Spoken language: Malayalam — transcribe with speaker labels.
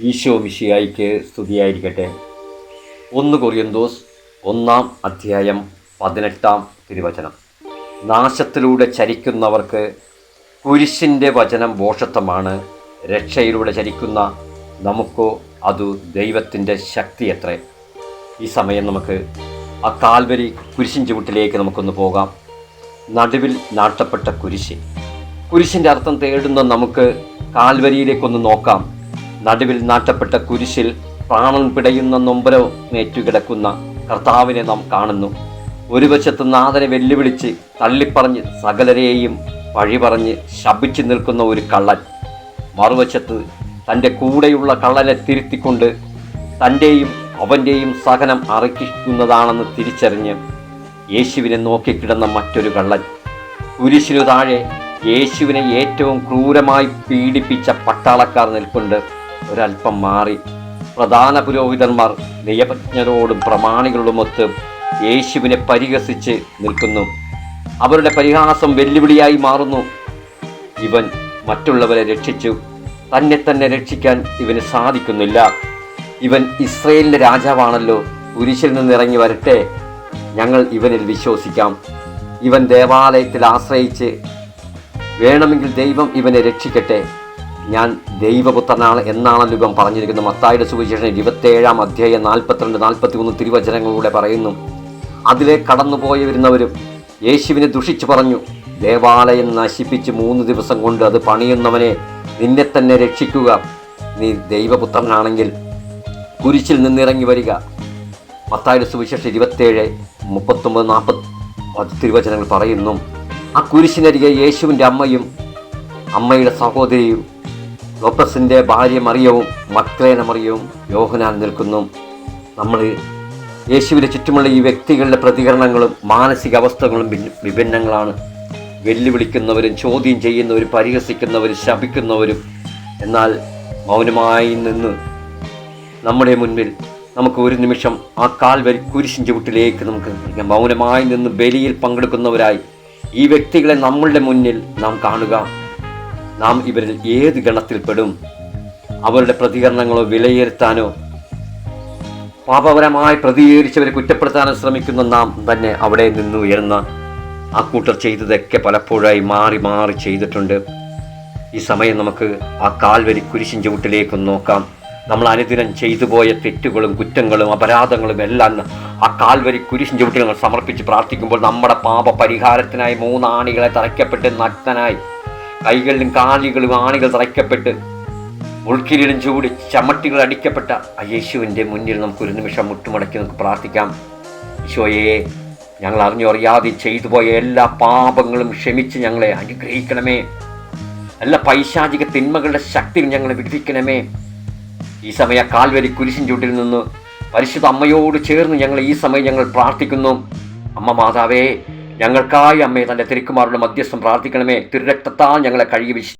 Speaker 1: ഈശോ മിശിയായിക്ക് സ്തുതിയായിരിക്കട്ടെ. ഒന്ന് കൊറിയന്തോസ് ഒന്നാം അധ്യായം പതിനെട്ടാം തിരുവചനം. നാശത്തിലൂടെ ചരിക്കുന്നവർക്ക് കുരിശിന്റെ വചനം ബോഷത്വമാണ് രക്ഷയിലൂടെ ചരിക്കുന്ന നമുക്കോ അതു ദൈവത്തിന്റെ ശക്തിയത്രേ. ഈ സമയം നമുക്ക് ആ കാൽവരി കുരിശിൻ ചുവട്ടിലേക്ക് നമുക്കൊന്ന് പോകാം. നടുവിൽ നാട്ടപ്പെട്ട കുരിശ്. കുരിശിന്റെ അർത്ഥം തേടുന്ന നമുക്ക് കാൽവരിയിലേക്കൊന്ന് നോക്കാം. നടുവിൽ നാട്ടപ്പെട്ട കുരിശിൽ പ്രാണൻ പിടയുന്ന നൊമ്പരമേറ്റു കിടക്കുന്ന കർത്താവിനെ നാം കാണുന്നു. ഒരു വശത്ത് നാഥനെ വെല്ലുവിളിച്ച് തള്ളിപ്പറഞ്ഞ് സകലരെയും വഴി പറഞ്ഞ് ശപിച്ചു നിൽക്കുന്ന ഒരു കള്ളൻ. മറുവശത്ത് തന്റെ കൂടെയുള്ള കള്ളനെ തിരുത്തിക്കൊണ്ട് തന്റെയും അവന്റെയും സഹനം അറക്കിക്കുന്നതാണെന്ന് തിരിച്ചറിഞ്ഞ് യേശുവിനെ നോക്കിക്കിടന്ന മറ്റൊരു കള്ളൻ. കുരിശിനു താഴെ യേശുവിനെ ഏറ്റവും ക്രൂരമായി പീഡിപ്പിച്ച പട്ടാളക്കാർ നിൽപ്പുണ്ട്. ഒരല്പം മാറി. പ്രധാന പുരോഹിതന്മാർ നിയമജ്ഞരോടും പ്രമാണികളോടുമൊത്ത് യേശുവിനെ പരിഹസിച്ച് നിൽക്കുന്നു. അവരുടെ പരിഹാസം വെല്ലുവിളിയായി മാറുന്നു. ഇവൻ മറ്റുള്ളവരെ രക്ഷിച്ചു. തന്നെ തന്നെ രക്ഷിക്കാൻ ഇവന് സാധിക്കുന്നില്ല. ഇവൻ ഇസ്രയേലിന്റെ രാജാവാണല്ലോ. കുരിശിൽ നിന്ന് ഇറങ്ങി വരട്ടെ. ഞങ്ങൾ ഇവനിൽ വിശ്വസിക്കാം. ഇവൻ ദേവാലയത്തിൽ ആശ്രയിച്ച് വേണമെങ്കിൽ ദൈവം ഇവനെ രക്ഷിക്കട്ടെ. ഞാൻ ദൈവപുത്രനാണ് എന്നാണല്ലോ ഇവൻ പറഞ്ഞിരിക്കുന്നത് മത്തായുടെ സുവിശേഷം ഇരുപത്തേഴാം അധ്യായം നാൽപ്പത്തിരണ്ട് നാൽപ്പത്തി മൂന്ന് തിരുവചനങ്ങളിലൂടെ പറയുന്നു. അതിലെ കടന്നുപോയി വരുന്നവരും യേശുവിനെ ദുഷിച്ചു പറഞ്ഞു ദേവാലയം നശിപ്പിച്ച് മൂന്ന് ദിവസം കൊണ്ട് അത് പണിയുന്നവനെ നിന്നെ തന്നെ രക്ഷിക്കുക. നീ ദൈവപുത്രനാണെങ്കിൽ കുരിശിൽ നിന്നിറങ്ങി വരിക. മത്തായുടെ സുവിശേഷം ഇരുപത്തേഴ് മുപ്പത്തൊമ്പത് നാൽപ്പത് തിരുവചനങ്ങൾ പറയുന്നു. ആ കുരിശിനരികെ യേശുവിന്റെ അമ്മയും അമ്മയുടെ സഹോദരിയും ലോപ്പസിന്റെ ഭാര്യ മറിയവും മക്ലേന മറിയവും യോഹനാൻ നിൽക്കുന്നു. നമ്മൾ യേശുവിന്റെ ചുറ്റുമുള്ള ഈ വ്യക്തികളുടെ പ്രതികരണങ്ങളും മാനസികാവസ്ഥകളും ഭിന്ന- വിഭിന്നങ്ങളാണ്. വെല്ലുവിളിക്കുന്നവരും ചോദ്യം ചെയ്യുന്നവരും പരിഹസിക്കുന്നവരും ശപിക്കുന്നവരും. എന്നാൽ മൗനമായി നിന്ന് നമ്മുടെ മുന്നിൽ നമുക്ക് ഒരു നിമിഷം ആ കാൽ വരി കുരിശിൻ ചുവട്ടിലേക്ക് നമുക്ക്. മൗനമായി നിന്ന് ബലിയിൽ പങ്കെടുക്കുന്നവരായി ഈ വ്യക്തികളെ നമ്മളുടെ മുന്നിൽ നാം കാണുക. നാം ഇവരിൽ ഏത് ഗണത്തിൽപ്പെടും? അവരുടെ പ്രതികരണങ്ങളോ വിലയിരുത്താനോ പാപപരമായി പ്രതികരിച്ചവരെ കുറ്റപ്പെടുത്താനോ ശ്രമിക്കുന്ന നാം തന്നെ അവിടെ നിന്ന് ഉയർന്ന ആ കൂട്ടർ ചെയ്തതൊക്കെ പലപ്പോഴായി മാറി മാറി ചെയ്തിട്ടുണ്ട്. ഈ സമയം നമുക്ക് ആ കാൽവരി കുരിശിൻ ചുവട്ടിലേക്ക് നോക്കാം. നമ്മൾ അനുദിനം ചെയ്തു പോയ തെറ്റുകളും കുറ്റങ്ങളും അപരാധങ്ങളും എല്ലാം ആ കാൽവരി കുരിശിൻ ചുവട്ടിൽ നമ്മൾ സമർപ്പിച്ച് പ്രാർത്ഥിക്കുമ്പോൾ നമ്മുടെ പാപ പരിഹാരത്തിനായി മൂന്നാണികളെ തറയ്ക്കപ്പെട്ട് നഗ്നനായി കൈകളിലും കാലുകളും ആണികൾ തറയ്ക്കപ്പെട്ട് മുൾക്കിരീടും ചൂടി ചമ്മട്ടികൾ അടിക്കപ്പെട്ട ആ യേശുവിന്റെ മുന്നിൽ നമുക്ക് ഒരു നിമിഷം മുട്ടുമടക്കി നമുക്ക് പ്രാർത്ഥിക്കാം. ഈശോയെ ഞങ്ങൾ അറിഞ്ഞോ അറിയാതെ ചെയ്തു പോയ എല്ലാ പാപങ്ങളും ക്ഷമിച്ച് ഞങ്ങളെ അനുഗ്രഹിക്കണമേ. എല്ലാ പൈശാചിക തിന്മകളുടെ ശക്തിയും ഞങ്ങളെ വിടുവിക്കണമേ. ഈ സമയ കാൽവരി കുരിശിൻ ചൂട്ടിൽ നിന്ന് പരിശുദ്ധ അമ്മയോട് ചേർന്ന് ഞങ്ങൾ ഈ സമയം ഞങ്ങൾ പ്രാർത്ഥിക്കുന്നു. അമ്മ മാതാവേ ഞങ്ങൾക്കായി അമ്മയെ തന്റെ തിരുക്കുമാരുടെ മധ്യസ്ഥം പ്രാർത്ഥിക്കണമേ. തിരുരക്തത്താൽ ഞങ്ങളെ കഴുകി